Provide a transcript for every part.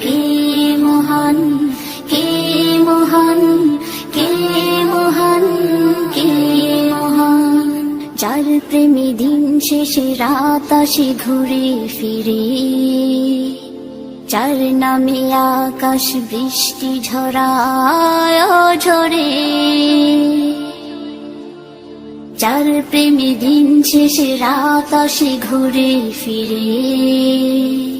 কে মহান কে মহান কে মহান কে মহান? যার প্রেমী দিন শেষে রাত আসে ঘুরে ফিরে। যার নামে আকাশ বৃষ্টি ঝরায় ঝরে যার প্রেমী দিন শেষে রাত আসে ঘুরে ফিরে।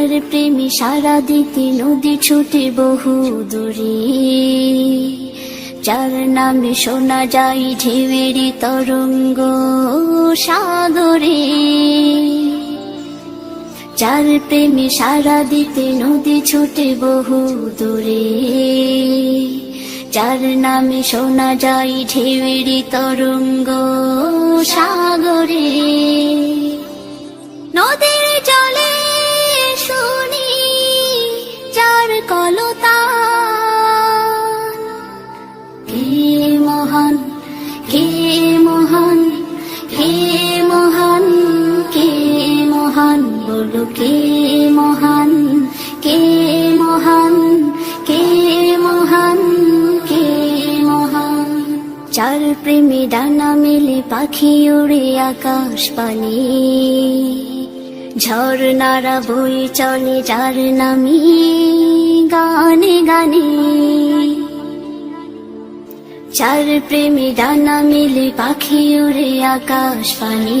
চার প্রেমী সারা দিতে নদী ছুটে বহু দূরে। যার নামে শোনা যায় ঢেউয়েরই তরঙ্গ সাগরে। যার প্রেমে সারা দিতে নদী ছুটে বহু দূরে। যার নামে শোনা যায় ঢেউয়েরই তরঙ্গ সাগরে। বলো, কে মহান কে মহান কে মহান কে মহান? চার প্রেমী ডানা মেলে পাখি উড়ে আকাশ পানে। ঝর্ণারা বই চলে যার নামি গানে গানে। চার প্রেমী ডানা মিলে পাখি উড়ে আকাশ পানি।